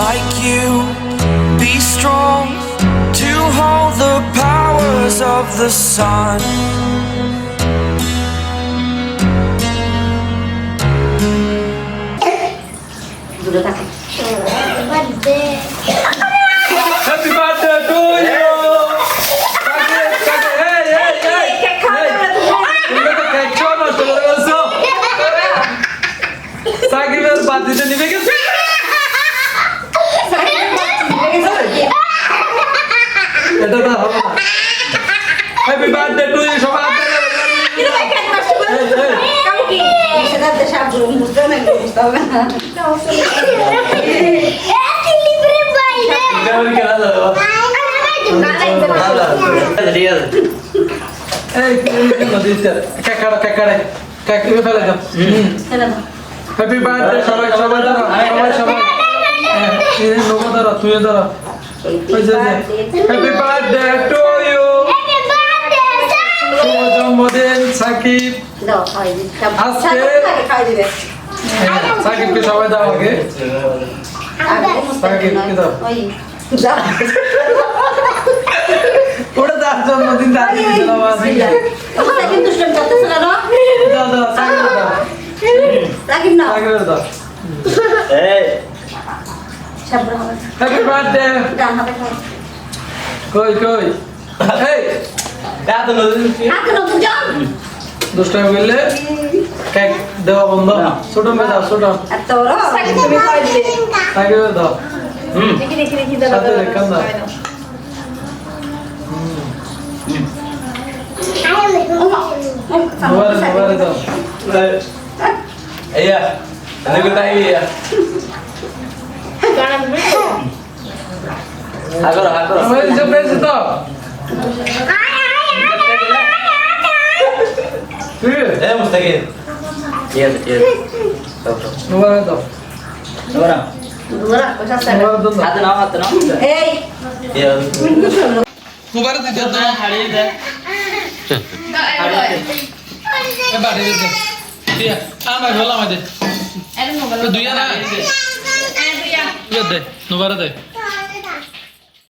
like you. Be strong to hold the powers of the sun. Happy birthday to you! Happy birthday সবাই। সবাই ধরো সবাই সবাই। হ্যাঁ, ধরো তুইও ধরো হ্যাপি বার্থডে টু ইউ শুভ জন্মদিন সাকিব আজকে- সাকিবকে সবাই দাও আগে। সাকিবকে দাও। ওটা তার জন্মদিন তার দাও দাও সাকিব দাও। রাখিব না সাকিবের দাও। হবে হ্যাপি বার্থডে কই কই এই হাতে নতুন যাও দুষ্টামি করলে কেক দেওয়া বন্ধ ছোট মেয়ে দাও ছোট এত বড় তুমি খাওয়াই দিবে সাকিবের দাও দেখি দেখি দেখি দাও মোবাইল হিসাব পেয়েছি ঠিক আছে? দাও পয়সা এই। মোবাইলে দিতে দাও। এ বাড়ি দিতে। দিয়া আমার দুইয়া না। ইয়ে দে মোবাইলে দে।